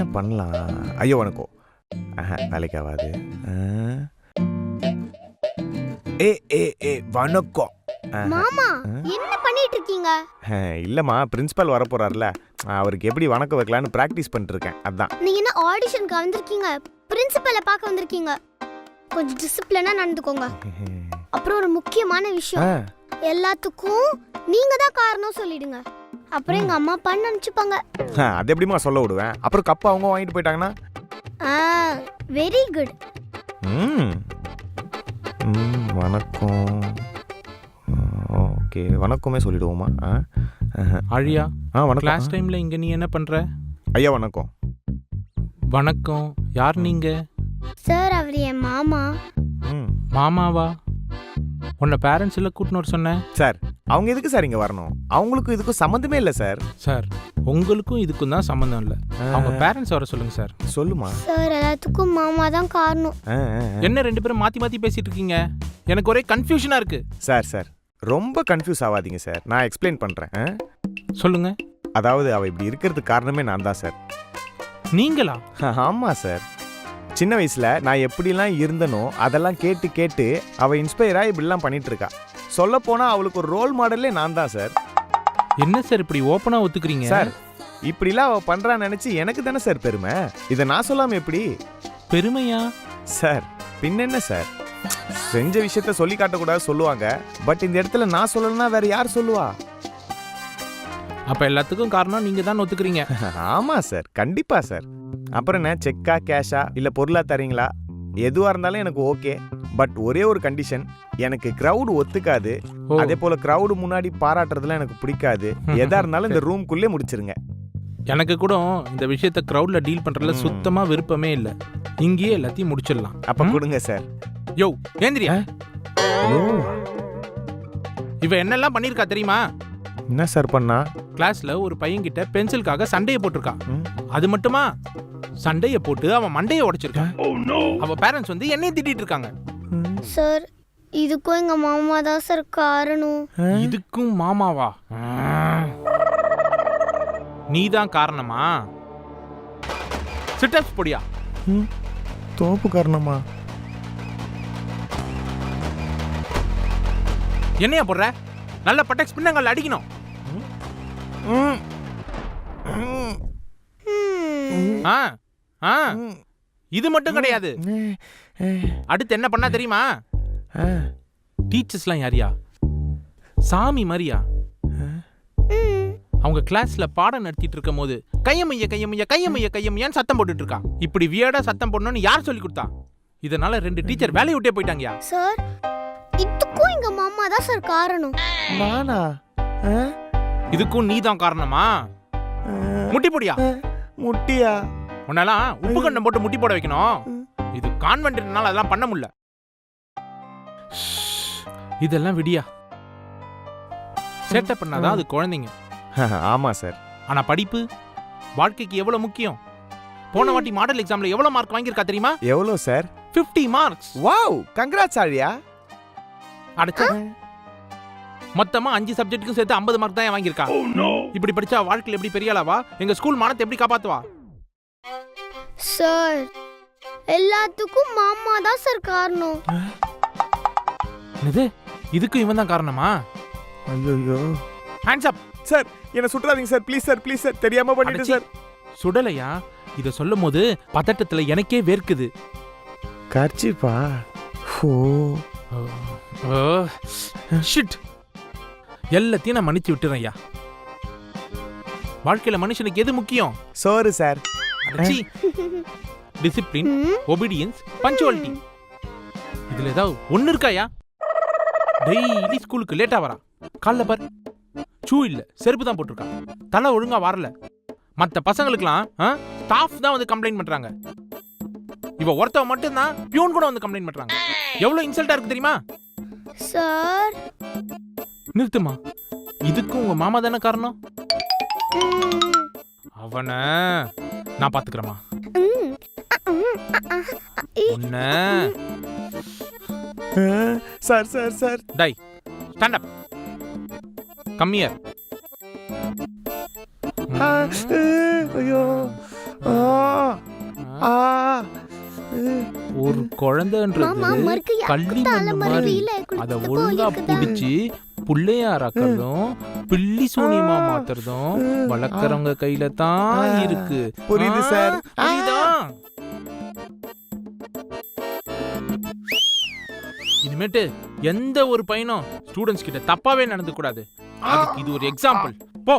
என்ன பண்ணலாம்? ஐயோ வணக்கம் ஆஹா, வேலைக்கு ஆகாது. ஏ ஏ ஏ வணக்கம். மாமா? என்ன பண்ணிட்டு இருக்கீங்க இல்லம்மா பிரின்சிபல் வரப்போறாருல. அவருக்கு எப்படி வணக்கம் வைக்கலான்னு ப்ராக்டிஸ் பண்ணிட்டு இருக்கேன் அதான். நீங்க என்ன ஆடிஷனுக்கு வந்திருக்கீங்க? பிரின்சிபலை பார்க்க வந்திருக்கீங்க. கொஞ்சம் டிசிப்ளினா நடந்துக்கோங்க. அப்புறம் ஒரு முக்கியமான விஷயம். எல்லாத்துக்கும் நீங்க தான் காரணம் சொல்லிடுங்க. அப்புறம் எங்க அம்மா அப்பான்னு நினைச்சுப்பாங்க. ஆ, அது எப்படிம்மா சொல்ல விடுவேன்? அப்புறம் கப்பு அவங்க வாங்கிட்டு போயிட்டாங்கன்னா? ஆ வெரி குட் ம். வணக்கம். ஓகே வணக்கமே சொல்லிடுவோமா. ஆழியா ஆ வணக்கம். கிளாஸ் டைம்ல இங்க நீ என்ன பண்ற? ஐயா வணக்கம். வணக்கம். யார் நீங்க? சார் அவர் என் மாமா. ம். மாமாவா? உன்னை பேரண்ட்ஸ் எல்லாம் கூட்டின்னு வர சொன்னேன். சார் அவங்க எதுக்கு சார் இங்க வரணும்? அவங்களுக்கும் இதுக்கும் சம்மந்தமே இல்லை சார் சார் உங்களுக்கும் இதுக்கும் தான் சம்மந்தம் இல்லை. அவங்க பேரண்ட்ஸ் வர சொல்லுங்க சார் சொல்லுமா? சார் எல்லாத்துக்கும் மாமா தான் காரணம். ஆ, ஆ, ஆ. என்ன ரெண்டு பேரும் மாத்தி மாத்தி பேசிட்டு இருக்கீங்க? எனக்கு ஒரே கன்ஃபியூஷனா இருக்கு. சார் சார் ரொம்ப கன்ஃபியூஸ் ஆகாதீங்க சார் நான் எக்ஸ்பிளைன் பண்றேன் ஆ? சொல்லுங்க. அதாவது அவ இப்படி இருக்கிறதுக்கு காரணமே நான் தான் சார் நீங்களா? ஆமா சார் சின்ன வயசுல நான் எப்படிலாம் இருந்தனோ அதெல்லாம் கேட்டு கேட்டு அவ இன்ஸ்பயரா இப்படிலாம் பண்ணிட்டு இருக்கா. சொல்ல போனா அவளுக்கு ஒரு ரோல் மாடலே நான் தான் சார் என்ன சார் இப்படி ஓப்பனா ஒத்துக்கிறீங்க? சார் இப்படிலாம் அவ பண்றான்னு நினைச்சு எனக்கு தானே சார் பெருமை? இதை நான் சொல்லாம எப்படி? பெருமையா? சார் பின்னென்ன சார் செஞ்ச விஷயத்த சொல்லி காட்டக்கூடாது சொல்லுவாங்க. பட் இந்த இடத்துல நான் சொல்லலைன்னா வேற யார் சொல்லுவா? அப்ப எல்லாத்துக்கும் காரணம் நீங்க தான் ஒத்துக்கிறீங்க. ஆமா சார் கண்டிப்பா சார் அப்புறம் என்ன? செக்கா கேஷா? இல்ல பொருளா தரீங்களா? எதுவா இருந்தாலும் எனக்கு ஓகே. பட் ஒரே ஒரு கண்டிஷன் எனக்கு கிரவுட் ஒத்துக்காது. அதே போல கிரவுடு முன்னாடி பாராட்டுறதுலாம் எனக்கு பிடிக்காது. எதா இருந்தாலும் இந்த ரூம்குள்ளே முடிச்சிருங்க. எனக்கு கூட இந்த விஷயத்த கிரவுட்ல டீல் பண்றதுல ம். சுத்தமா விருப்பமே இல்ல. இங்கேயே எல்லாத்தையும் முடிச்சிடலாம். அப்ப? கொடுங்க சார் யோ ஏந்திரியா? இவ என்னெல்லாம் பண்ணிருக்கா தெரியுமா? என்ன சார் பண்ணா? கிளாஸ்ல ஒரு பையன்கிட்ட பென்சிலுக்காக சண்டையை போட்டிருக்கா ம். அது மட்டுமா? சண்டைய போட்டு அவன் மண்டையை உடைச்சிருக்கான். அவ பேரண்ட்ஸ் வந்து என்னைய திட்டிட்டு இருக்காங்க. சார் இதுக்கும் எங்க மாமா தான் சார் காரணம். இதுக்கும் மாமாவா? நீதான் காரணமா? சிட்டப்ஸ் பொடியா. தோப்பு காரணமா? என்னையா போடுற? நல்ல பட்டெக்ஸ் பின்னங்கள் அடிக்கணும். ஆ ஆ. இது மட்டும் கிடையாது. அடுத்து என்ன பண்ணா தெரியுமா. டீச்சர்ஸ்லாம் யாரியா சாமி மாதிரியா. அவங்க கிளாஸ்ல பாடம் நடத்திட்டு இருக்கும் போது கையமைய கையமைய கையமைய கையமையான்னு சத்தம் போட்டுட்டு இருக்கா இப்படி வியடா சத்தம் போடணும்னு யார் சொல்லி கொடுத்தா இதனால ரெண்டு டீச்சர் வேலையை விட்டே போயிட்டாங்கயா சார் இதுக்கும் எங்க மாமா தான் சார் காரணம் நானா ஆ? இதுக்கும் நீ தான் காரணமா. முட்டி போடியா. முட்டியா? உன்னெல்லாம் உப்பு கண்டம் போட்டு முட்டி போட வைக்கணும். இது கான்வென்ட்னால அதெல்லாம் பண்ண முடியல. இதெல்லாம் விடியா. சேட்டை பண்ணாதான் அது குழந்தைங்க? ஆமா சார். ஆனா படிப்பு வாழ்க்கைக்கு எவ்வளவு முக்கியம்? போன வாட்டி மாடல் எக்ஸாம்ல எவ்வளவு மார்க் வாங்கியிருக்கா தெரியுமா? எவ்வளோ சார்? 50 மார்க்ஸ் வாவ் கங்க்ராட்ஸ் ஆழியா. அடைச்ச மொத்தமா அஞ்சு சப்ஜெக்ட்டுக்கும் சேர்த்து 50 மார்க் தான் வாங்கியிருக்கா? இப்படி படிச்சா வாழ்க்கையில எப்படி பெரிய ஆளாவா எங்க ஸ்கூல் மானத்தை எப்படி காப்பாத்துவா? சார் எல்லாத்துக்கும் மாமா தான் சார் காரணம். இது இதுக்கும் இவன் தான் காரணமா? ஐயோ ஹேண்ட்ஸ் அப் சார் என்ன சுற்றாதீங்க sir please sir please sir தெரியாம பண்ணிட்டு. சார் சுடலையா? இத சொல்லும் போது பதட்டத்துல எனக்கே வேர்க்குது. கர்ச்சிப்பா. ஓ. ஷிட் எல்லாத்தையும் நான் மன்னிச்சு விட்டுறேன் ஐயா. வாழ்க்கையில மனுஷனுக்கு எது முக்கியம்? சோறு சார். டிசிப்ளின். ஒபீடியன்ஸ் பஞ்சுவாலிட்டி இதுல ஏதாவது ஒண்ணு இருக்காயா டெய்லி ஸ்கூலுக்கு லேட்டா வரா. காலைல பார். ஷூ இல்ல செருப்பு தான் போட்டிருக்கா. தலை ஒழுங்கா வரல. மத்த பசங்களுக்குலாம் ஸ்டாஃப் தான் வந்து கம்ப்ளைண்ட் பண்றாங்க. இவ ஒருத்தவ மட்டும் தான் பியூன் கூட வந்து கம்ப்ளைண்ட் பண்றாங்க. எவ்வளவு இன்சல்ட்டா இருக்கு தெரியுமா? சார். நிறுத்துமா? இதுக்கு உங்க மாமா தானே காரணம்? அவன நான் பாத்துக்கிறேமா உன்ன சார் சார் சார். டை ஸ்டாண்ட் அப் கம் ஹியர் ஐயோ. ஒரு குழந்தைன்றது கள்ளி மண்ணு மாதிரி அதை ஒழுங்கா பிடிச்சி புள்ளையாராக்கிறதும் பில்லி சூனியமா மாத்துறதும் வளர்க்கறவங்க கையில தான் இருக்கு. புரியுது சார். புரியுதா? இனிமேட்டு எந்த ஒரு பையனும் ஸ்டூடெண்ட்ஸ் கிட்ட தப்பாவே நடந்து கூடாது. அதுக்கு இது ஒரு எக்ஸாம்பிள் போ.